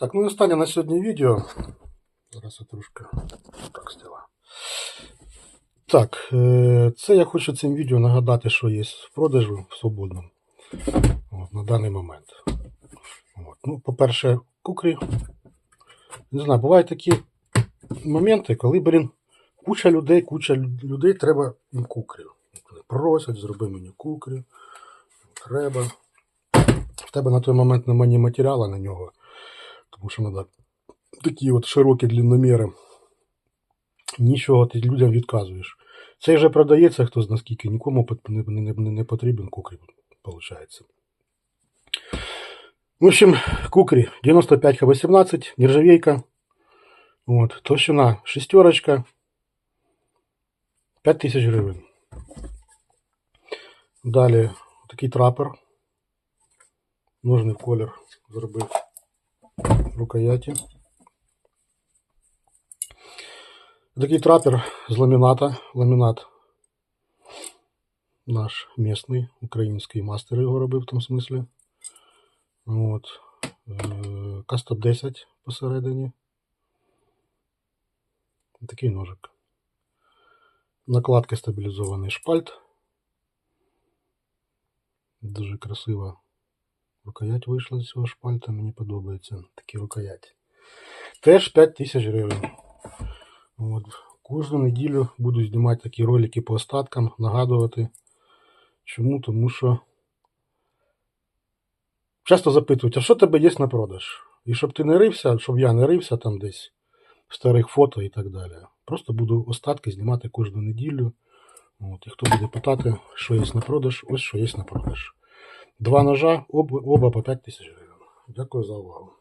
Так, ну і останнє на сьогодні відео. Зараз я так стіла. Так, е, це я хочу цим відео нагадати, що є в продажу в свободному от, на даний момент. От. Ну, по-перше, кукрі. Не знаю, бувають такі моменти, коли, блін, куча людей, куча людей треба кукрів. Просять, зроби мені кукрі. Треба. В тебе на той момент немає ні матеріалу на нього, тому що треба такі от широкі длинноміри. Нічого ти людям відказуєш. Цей вже продається, хто зна скільки, нікому не, не, не, не потрібен кукрі, виходить. В общем, кукрі 95Х18, нержавейка. От, толщина шестерочка. 5000 гривень. Далі такий трапер. Нужний колір зробив рукояті. Такий трапер з ламіната. Ламінат наш місний, український мастер його робив в тому смислі. От. Е, Кастоп 10 посередині. Такий ножик. Накладки стабілізований шпальт. Дуже красива рукоять вийшла з цього шпальта, мені подобається такі рукояті. Теж 5 тисяч гривень. От. Кожну неділю буду знімати такі ролики по остаткам, нагадувати. Чому? Тому що часто запитують, а що тебе є на продаж? І щоб ти не рився, щоб я не рився там десь в старих фото і так далі. Просто буду остатки знімати кожну неділю. От. І хто буде питати, що є на продаж, ось що є на продаж. Два ножа, об, оба по 5 тисяч гривень. Дякую за увагу.